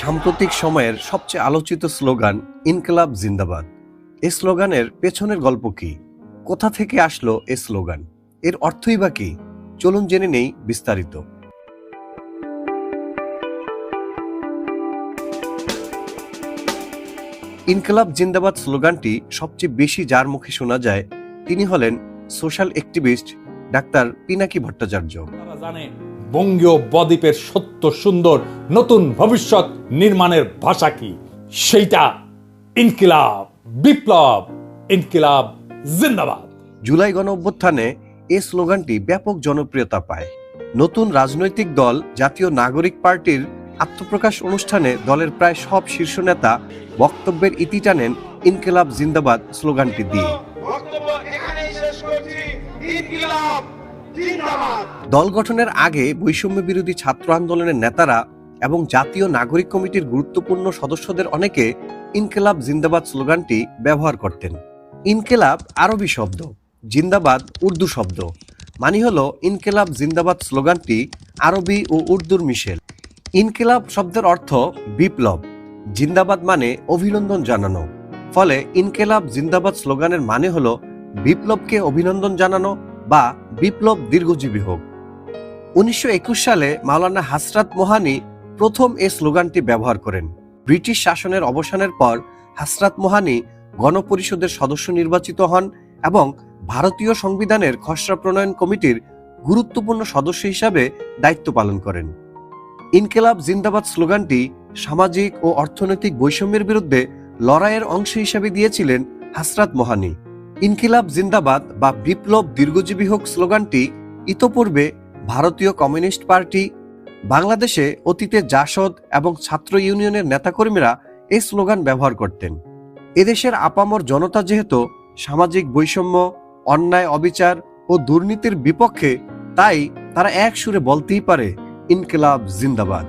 সাম্প্রতিক সময়ের সবচেয়ে আলোচিত স্লোগান, ইনকলাব জিন্দাবাদ। এই স্লোগানের পেছনের গল্প কি? কোথা থেকে আসলো এই স্লোগান? এর অর্থই বা কি? চলুন জেনে নেই বিস্তারিত। ইনকলাব জিন্দাবাদ স্লোগানটি সবচেয়ে বেশি যার মুখে শোনা যায়, তিনি হলেন social activist doctor Pinaki Bhattacharya. বঙ্গীয় বদ্বীপের সত্য সুন্দর নতুন ভবিষ্যৎ নির্মাণের ভাষা কি? সেইটা ইনকিলাব বিপ্লব ইনকিলাব জিন্দাবাদ। জুলাই গণ অভ্যুত্থানে এই স্লোগানটি ব্যাপক জনপ্রিয়তা পায়। নতুন রাজনৈতিক দল জাতীয় নাগরিক পার্টির আত্মপ্রকাশ অনুষ্ঠানে দলের প্রায় সব শীর্ষ নেতা বক্তব্যের ইতি টানেন ইনকিলাব জিন্দাবাদ স্লোগানটি দিয়ে। দল গঠনের আগে বৈষম্য বিরোধী ছাত্র আন্দোলনের নেতারা এবং জাতীয় নাগরিক কমিটির গুরুত্বপূর্ণ সদস্যদের অনেকে ইনকেলাব জিন্দাবাদ স্লোগানটি ব্যবহার করতেন। ইনকেলাব আরবি শব্দ, জিন্দাবাদ উর্দু শব্দ। মানে হলো ইনকেলাব জিন্দাবাদ স্লোগানটি আরবি ও উর্দুর মিশেল। ইনকেলাব শব্দের অর্থ বিপ্লব। জিন্দাবাদ মানে অভিনন্দন জানানো। ফলে ইনকেলাব জিন্দাবাদ স্লোগানের মানে হলো বিপ্লবকে অভিনন্দন জানানো বা বিপ্লব দীর্ঘজীবী হোক। উনিশশো একুশ সালে মাওলানা হাসরাত মোহানি প্রথম এ স্লোগানটি ব্যবহার করেন। ব্রিটিশ শাসনের অবসানের পর হাসরাত মোহানি গণপরিষদের সদস্য নির্বাচিত হন এবং ভারতীয় সংবিধানের খসড়া প্রণয়ন কমিটির গুরুত্বপূর্ণ সদস্য হিসাবে দায়িত্ব পালন করেন। ইনকেলাব জিন্দাবাদ স্লোগানটি সামাজিক ও অর্থনৈতিক বৈষম্যের বিরুদ্ধে লড়াইয়ের অংশ হিসাবে দিয়েছিলেন হাসরাত মোহানি। ইনকিলাব জিন্দাবাদ বা বিপ্লব দীর্ঘজীবী হোক স্লোগানটি ইতোপূর্বে ভারতীয় কমিউনিস্ট পার্টি, বাংলাদেশে অতীতে জাসদ এবং ছাত্র ইউনিয়নের নেতাকর্মীরা এই স্লোগান ব্যবহার করতেন। এদেশের আপামর জনতা যেহেতু সামাজিক বৈষম্য, অন্যায় অবিচার ও দুর্নীতির বিপক্ষে, তাই তারা এক সুরে বলতেই পারে, ইনকিলাব জিন্দাবাদ।